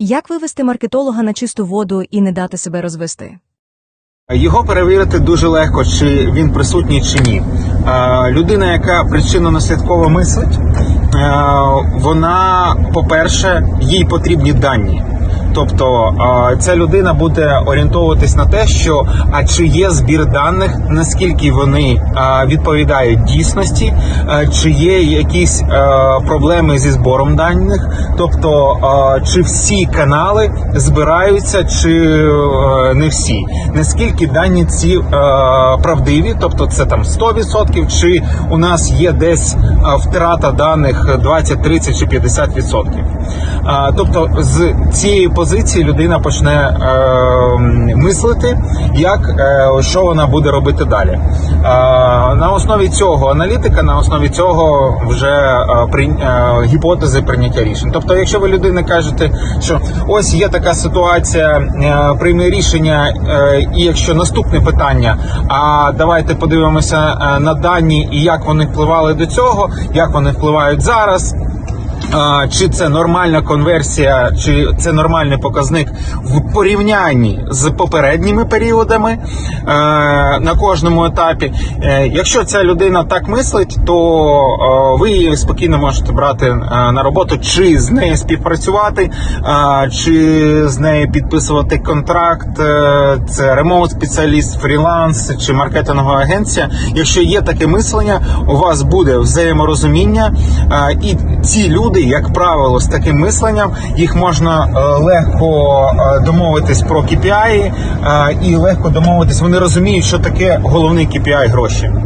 Як вивести маркетолога на чисту воду і не дати себе розвести? Його перевірити дуже легко, чи він присутній чи ні. Людина, яка причинно-наслідково мислить, е, вона, по-перше, їй потрібні дані. Тобто ця людина буде орієнтовуватись на те, що а чи є збір даних, наскільки вони відповідають дійсності, чи є якісь проблеми зі збором даних, тобто чи всі канали збираються, чи не всі, наскільки дані ці правдиві, тобто це там 100%, чи у нас є десь втрата даних 20, 30 чи 50%. Е, Тобто з цієї позиції людина почне е, мислити, як е, що вона буде робити далі. Е, на основі цього аналітика, на основі цього вже е, при, е, гіпотези прийняття рішень. Тобто, якщо ви людині кажете, що ось є така ситуація, е, прийми рішення, е, і якщо наступне питання, а давайте подивимося е, на дані і як вони впливали до цього, як вони впливають зараз. Чи це нормальна конверсія, чи це нормальний показник в порівнянні з попередніми періодами е, на кожному етапі? Е, Якщо ця людина так мислить, то е, ви її спокійно можете брати на роботу, чи з нею співпрацювати, чи з нею підписувати контракт. Це ремоут спеціаліст, фріланс чи маркетингова агенція. Якщо є таке мислення, у вас буде взаєморозуміння, і ці люди, як правило, з таким мисленням їх можна е, легко е, домовитись про KPI е, і легко домовитись. Вони розуміють, що таке головний KPI гроші.